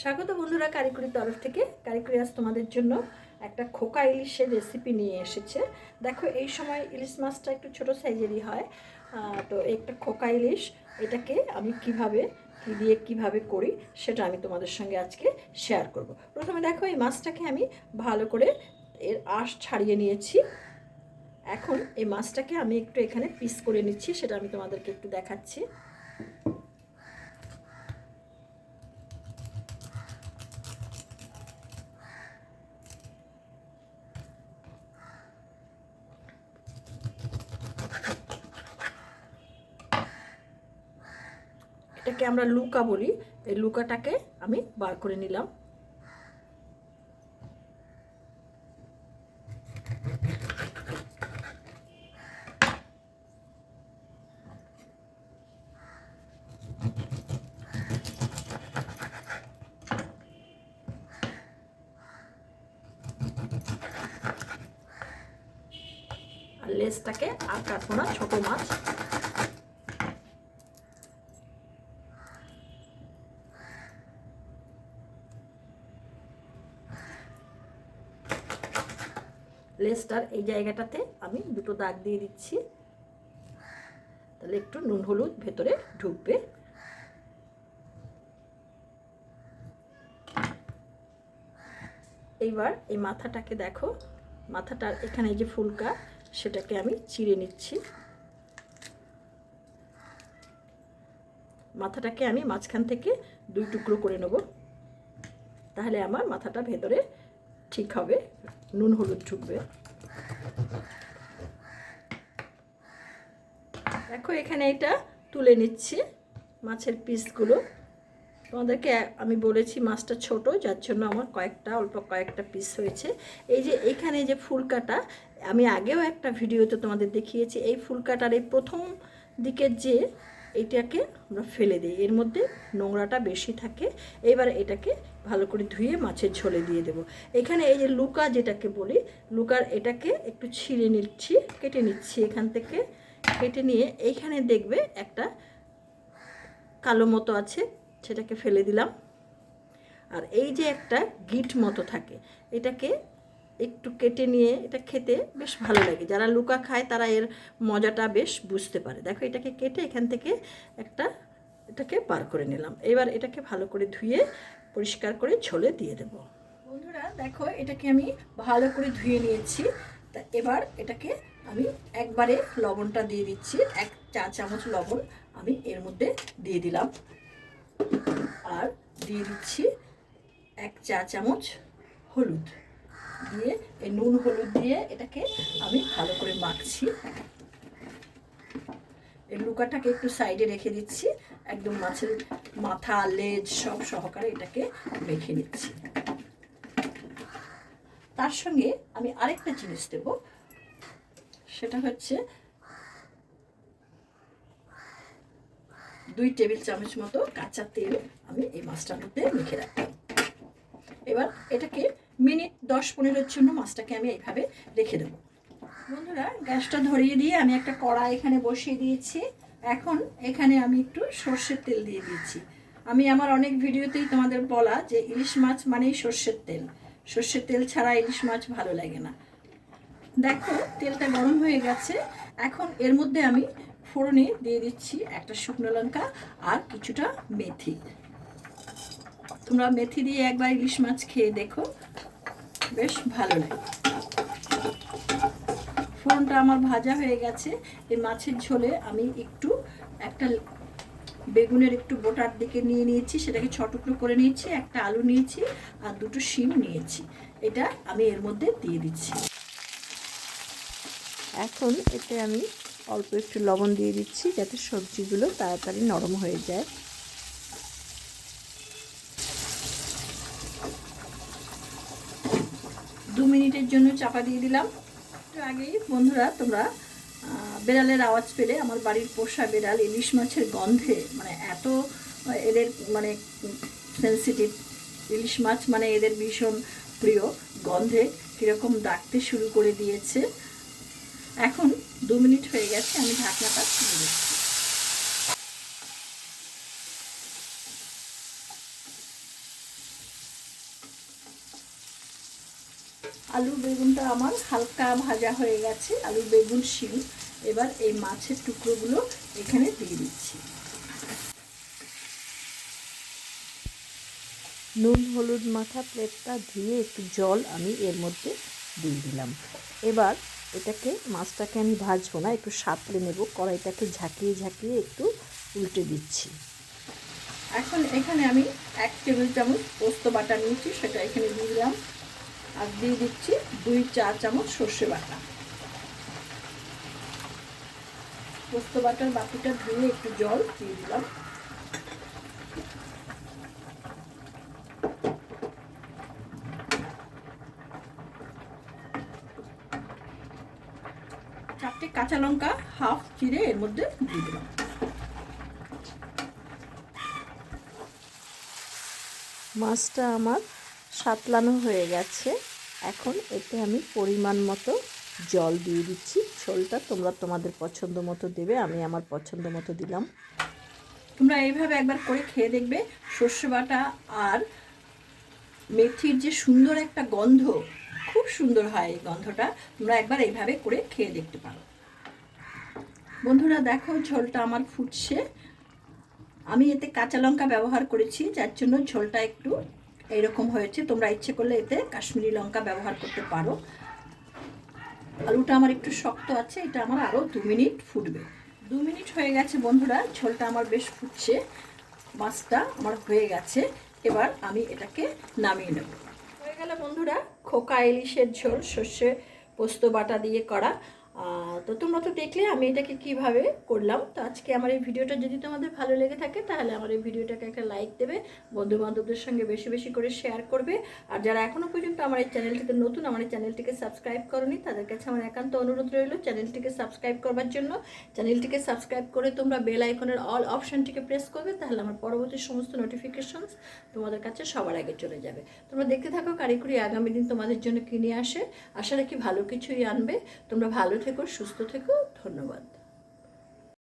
স্বাগত বন্ধুরা কারিকুরির তরফ থেকে। কারিকুরি আজ তোমাদের জন্য একটা খোকা ইলিশের রেসিপি নিয়ে এসেছে। দেখো, এই সময় ইলিশ মাছটা একটু ছোট সাইজেরই হয়। তো একটা খোকা ইলিশ, এটাকে আমি কীভাবে, কী দিয়ে কীভাবে করি সেটা আমি তোমাদের সঙ্গে আজকে শেয়ার করব। প্রথমে দেখো, এই মাছটাকে আমি ভালো করে এর আঁশ ছাড়িয়ে নিয়েছি। এখন এই মাছটাকে আমি একটু এখানে পিস করে নিচ্ছি, সেটা আমি তোমাদেরকে একটু দেখাচ্ছি। এটাকে আমরা লুকা বলি। এই লুকাটাকে আমি বার করে নিলাম। লেজটাকে আর কাটবো না, ছোটো মাছ। লেসটার এই জায়গাটাতে আমি দুটো দাগ দিয়ে দিচ্ছি। তাহলে একটু নুন হলুদ ভেতরে ঢুকবে। এইবার এই মাথাটাকে দেখো। মাথাটার এখানে যে ফুলকা, সেটাকে আমি চিড়ে নিচ্ছি। মাথাটাকে আমি মাঝখান থেকে দুই টুকরো করে নেব। তাহলে আমার মাথাটা ভেতরে ঠিক হবে। নুন হলুদ ঢুকবে। দেখো, এখানে এটা তুলে নিচ্ছি, মাছের পিসগুলো তোমাদেরকে আমি বলেছি মাছটা ছোট, যার জন্য আমার কয়েকটা, অল্প কয়েকটা পিস হয়েছে। এই যে এখানে যে ফুলকাটা, আমি আগেও একটা ভিডিওতে তোমাদের দেখিয়েছি, এই ফুলকাটার এই প্রথম দিকের যে এটাকে আমরা ফেলে দিই, এর মধ্যে নোংরাটা বেশি থাকে। এবার এটাকে ভালো করে ধুয়ে মাছের ঝোলে দিয়ে দেব। এখানে এই যে লুকা যেটাকে বলি, লুকার এটাকে একটু ছিঁড়ে নিচ্ছি, কেটে নিচ্ছি এখান থেকে। কেটে নিয়ে এইখানে দেখবে একটা কালো মতো আছে, সেটাকে ফেলে দিলাম। আর এই যে একটা গিট মতো থাকে, এটাকে একটু কেটে নিয়ে এটা খেতে বেশ ভালো লাগে। যারা লুকা খায় তারা এর মজাটা বেশ বুঝতে পারে। দেখো এটাকে কেটে এখান থেকে একটা এটাকে বার করে নিলাম। এবার এটাকে ভালো করে ধুয়ে পরিষ্কার করে ঝোলে দিয়ে দেব। বন্ধুরা, দেখো, এটাকে আমি ভালো করে ধুয়ে নিয়েছি। তা এবার এটাকে আমি একবারে লবণটা দিয়ে দিচ্ছি, এক চা চামচ লবণ আমি এর মধ্যে দিয়ে দিলাম। আর দিয়ে দিচ্ছি এক চা চামচ হলুদ। দিয়ে এই নুন হলুদ দিয়ে এটাকে আমি ভালো করে মাখছি। এই লুকাটাকে একটু সাইডে রেখে দিচ্ছি। একদম মাছের মাথা, লেজ সব সহকারে এটাকে মেখে নিচ্ছি। তার সঙ্গে আমি আরেকটা জিনিস দেব, সেটা হচ্ছে দুই টেবিল চামচ মতো কাঁচা তেল আমি এই মাছটার মধ্যে মেখে রাখলাম। এবার এটাকে মিনিট দশ পনেরোর জন্য মাছটাকে আমি এইভাবে রেখে দেবো। বন্ধুরা, গ্যাসটা ধরিয়ে দিয়ে আমি একটা কড়া এখানে বসিয়ে দিয়েছি। এখন এখানে আমি একটু সর্ষের তেল দিয়ে দিয়েছি। আমি আমার অনেক ভিডিওতেই তোমাদের বলা যে ইলিশ মাছ মানেই সর্ষের তেল। সর্ষের তেল ছাড়া ইলিশ মাছ ভালো লাগে না। দেখো, তেলটা গরম হয়ে গেছে। এখন এর মধ্যে আমি ফোড়নে দিয়ে দিচ্ছি একটা শুকনো লঙ্কা আর কিছুটা মেথি। তোমরা মেথি দিয়ে একবার ইলিশ মাছ খেয়ে দেখো। বেশ ভালো লাগে। ফোড়নটা আমার ভাজা হয়ে গেছে। এই মাছের ঝোলে আমি একটু একটা বেগুনের একটু বোটার দিকে নিয়ে নিয়েছি, সেটাকে ছ টুকরো করে নিয়েছি, একটা আলু নিয়েছি আর দুটো শিম নিয়েছি। এটা আমি এর মধ্যে দিয়ে দিচ্ছি। এখন এতে আমি অল্প একটু লবণ দিয়ে দিচ্ছি যাতে সবজিগুলো তাড়াতাড়ি নরম হয়ে যায়। দু মিনিটের জন্য চাপা দিয়ে দিলাম। একটু আগেই, বন্ধুরা, তোমরা বেড়ালের আওয়াজ পেলে আমার বাড়ির পোষা বেড়াল ইলিশ মাছের গন্ধে মানে এত এদের মানে সেন্সিটিভ ইলিশ মাছ মানে এদের ভীষণ প্রিয় গন্ধে কীরকম ডাকতে শুরু করে দিয়েছে। এখন দু মিনিট হয়ে গেছে, আমি ঢাকনাটা খুলে দিচ্ছি। আলু বেগুনটা আমার হালকা ভাজা হয়ে গেছে আলু বেগুন শিম এবার এই মাছের টুকরোগুলো এখানে দিয়ে দিচ্ছি। নুন, হলুদ মাথা প্লেটটা ধুয়ে একটু জল আমি এর মধ্যে দিয়ে দিলাম। এবার এটাকে, মাছটাকে আমি ভাজবো না, একটু সাঁতলে নেব, কড়াইটাকে ঝাঁকিয়ে ঝাঁকিয়ে একটু উল্টে দিচ্ছি। এখন এখানে আমি এক টেবিল চামচ পোস্ত বাটা নিয়েছি, সেটা এখানে দিয়ে দিলাম। আর দিয়ে দিচ্ছি দুই চা চামচ সর্ষে বাটা। পোস্ত বাটার বাটিটা ধুয়ে একটু জল দিয়ে দিলাম। চারটে কাঁচা লঙ্কা হাফ চিড়ে এর মধ্যে দিয়ে দিলাম। মাছটা আমার সাতলানো হয়ে গেছে। এখন এতে আমি পরিমাণ মতো জল দিয়ে দিচ্ছি। ঝোলটা তোমরা তোমাদের পছন্দ মতো দেবে, আমি আমার পছন্দ মতো দিলাম। তোমরা এইভাবে একবার করে খেয়ে দেখবে, সর্ষে বাটা আর মেথির যে সুন্দর একটা গন্ধ, খুব সুন্দর হয় এই গন্ধটা। তোমরা একবার এইভাবে করে খেয়ে দেখতে পারো। বন্ধুরা, দেখো ঝোলটা আমার ফুটছে। আমি এতে কাঁচা লঙ্কা ব্যবহার করেছি, যার জন্য ঝোলটা একটু এইরকম হয়েছে। তোমরা ইচ্ছে করলে এতে কাশ্মীরি লঙ্কা ব্যবহার করতে পারো। আলুটা আমার একটু শক্ত আছে, এটা আমার আরও দু মিনিট ফুটবে। দু মিনিট হয়ে গেছে বন্ধুরা, ঝোলটা আমার বেশ ফুটছে। মাছটা আমার হয়ে গেছে। এবার আমি এটাকে নামিয়ে নেব। হয়ে গেল বন্ধুরা, খোকা ইলিশের ঝোল, সর্ষে পোস্ত বাটা দিয়ে করা। তো তোমরা তো দেখলে আমি এটাকে কীভাবে করলাম। তো আজকে আমার এই ভিডিওটা যদি তোমাদের ভালো লেগে থাকে, তাহলে আমার এই ভিডিওটাকে একটা লাইক দেবে বন্ধু বান্ধবদের সঙ্গে বেশি বেশি করে শেয়ার করবে। আর যারা এখনও পর্যন্ত আমার এই চ্যানেলটিতে নতুন, আমার এই চ্যানেলটিকে সাবস্ক্রাইব করনি, তাদের কাছে আমার একান্ত অনুরোধ রইল চ্যানেলটিকে সাবস্ক্রাইব করবার জন্য। চ্যানেলটিকে সাবস্ক্রাইব করে তোমরা বেল আইকনের অল অপশানটিকে প্রেস করবে, তাহলে আমার পরবর্তী সমস্ত নোটিফিকেশনস তোমাদের কাছে সবার আগে চলে যাবে। তোমরা দেখতে থাকো, কারিকুরি আগামী দিন তোমাদের জন্য কিনে আসে। আশা রাখি ভালো কিছুই আনবে। তোমরা ভালো থেকো সুস্থ থেকো ধন্যবাদ।